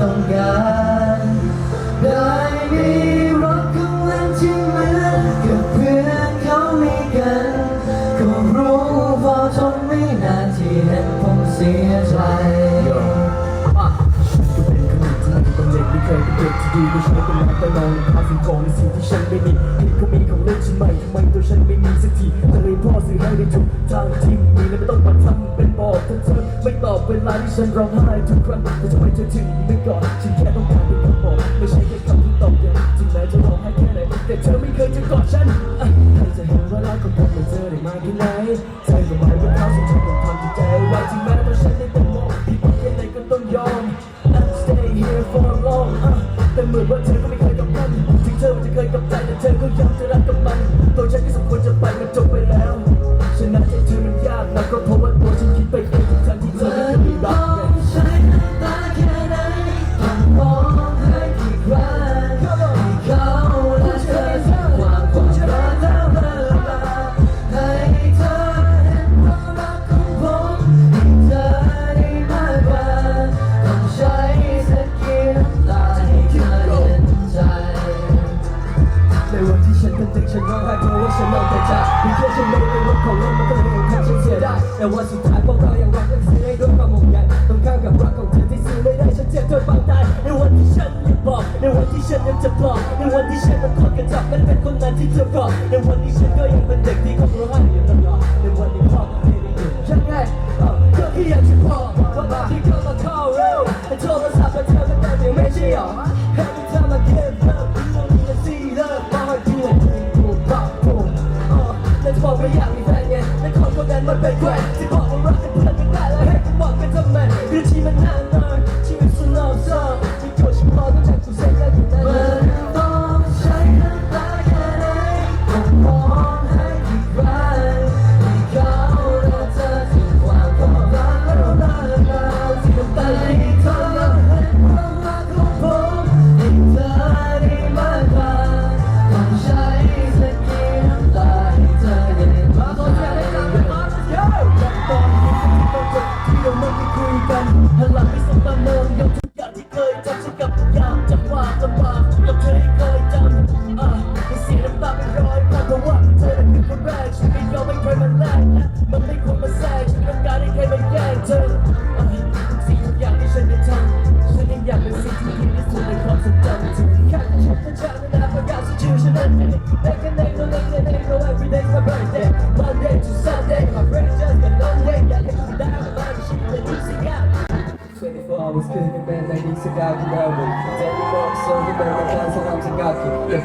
ต้องการได้มีรักของวังที่เหมือนกับเพื่อนเขามีกันก็รู้ว่าทนไม่นานที่เห็นผมเสียใจเป็นเด็กที่ดีก็ใช้เป็นนักตะนองพาสิ่งของในสิ่งที่ฉันไม่มีเห็นก็มีของเล่นชิ้นใหม่ทำไมตัวฉันไม่มีสักทีแต่เลยพ่อซื้อให้ได้ถูกทางที่มีและไม่ต้องไป ตอบเวลาที่ฉันร้องไห้ทุกครั้งแต่ทำไมเธอถึงไม่กอดฉันแค่ต้องการเป็นคำบอกไม่ใช่แค่คำที่ตอบย้ำถึงแม้จะร้องไห้แค่ไหนแต่เธอไม่เคยจะกอดฉันใครจะเห็นว่ารักของผมกับเธอได้มากแค่ไหนเธอก็หมายว่าเขาสองฉันต้องทำจิตใจไว้ถึงแม้ว่าฉันได้แต่มองผิดหวังแค่ไหนก็ต้องยอม I stay here for long แต่เหมือนว่าเธอก็ไม่เคยกับมันถึงเธอมันจะเคยกับใจแต่เธอก็ยังจะรักกับมันตัวฉันก็สมควรจะไปมันจบไปแล้ว ฉันร้องไห้เพราะว่าฉันเอาแต่ใจมีแค่ฉันไม่ได้รับของเล่นมันก็เลยทำฉันเสียดายแต่วันสุดท้ายพวกเรายังรักกันซื้อให้ด้วยความห่วงใยต้องข้างกับรักของเธอที่ซื้อไม่ได้ฉันเจ็บจนปางตายในวันที่ฉันยังบอกในวันที่ฉันยังจะปลอบในวันที่ฉันมันคนกระจับและเป็นคนนั้นที่เธอกอดในวันที่ฉันก็ยังเป็นเด็กที่คงร้องไห้อยู่ตลอดในวัน ไม่อยากมีแฟนไงและคนคนนั้นมันเป็นใครที่บอกว่ารักกันเพื่อนกันได้แล้วให้กูบอกกันทำไมหรือที่มันนานนานชีวิตสุดน่าเศร้าที่ตัวฉันพอต้องจากสุด เราไม่ได้คุยกันหันหลังไม่สบตามองยกทุกอย่างที่เคยจำฉันกับทุกอย่ามจากความลำบากกับเธอที่เคยจำอะไม่เสียน้ำตาเป็นร้อยครั้งเพราะว่าเธอนั้นคือคนแรกฉันไม่ยอมให้ใครมาแลกนะมันไม่ควรมาแทรกฉันต้องการให้ใครมาแย่งเธออะสิ่งทุกอย่างที่ฉันได้ทำฉันยังอยากเป็นสิ่งที่ดีที่สุดในความทรงจำถึงแค่ฉันจะจากในนาประกาศชื่อฉันนั้นเองแต่แค่ในโน้นในในโน้น 24 hours คืนกันเป็นในดีสักการที่เราเป็นเจนี่บอกโซ่ที่เป็นในการสร้างสังกัดที่เดี๋ยว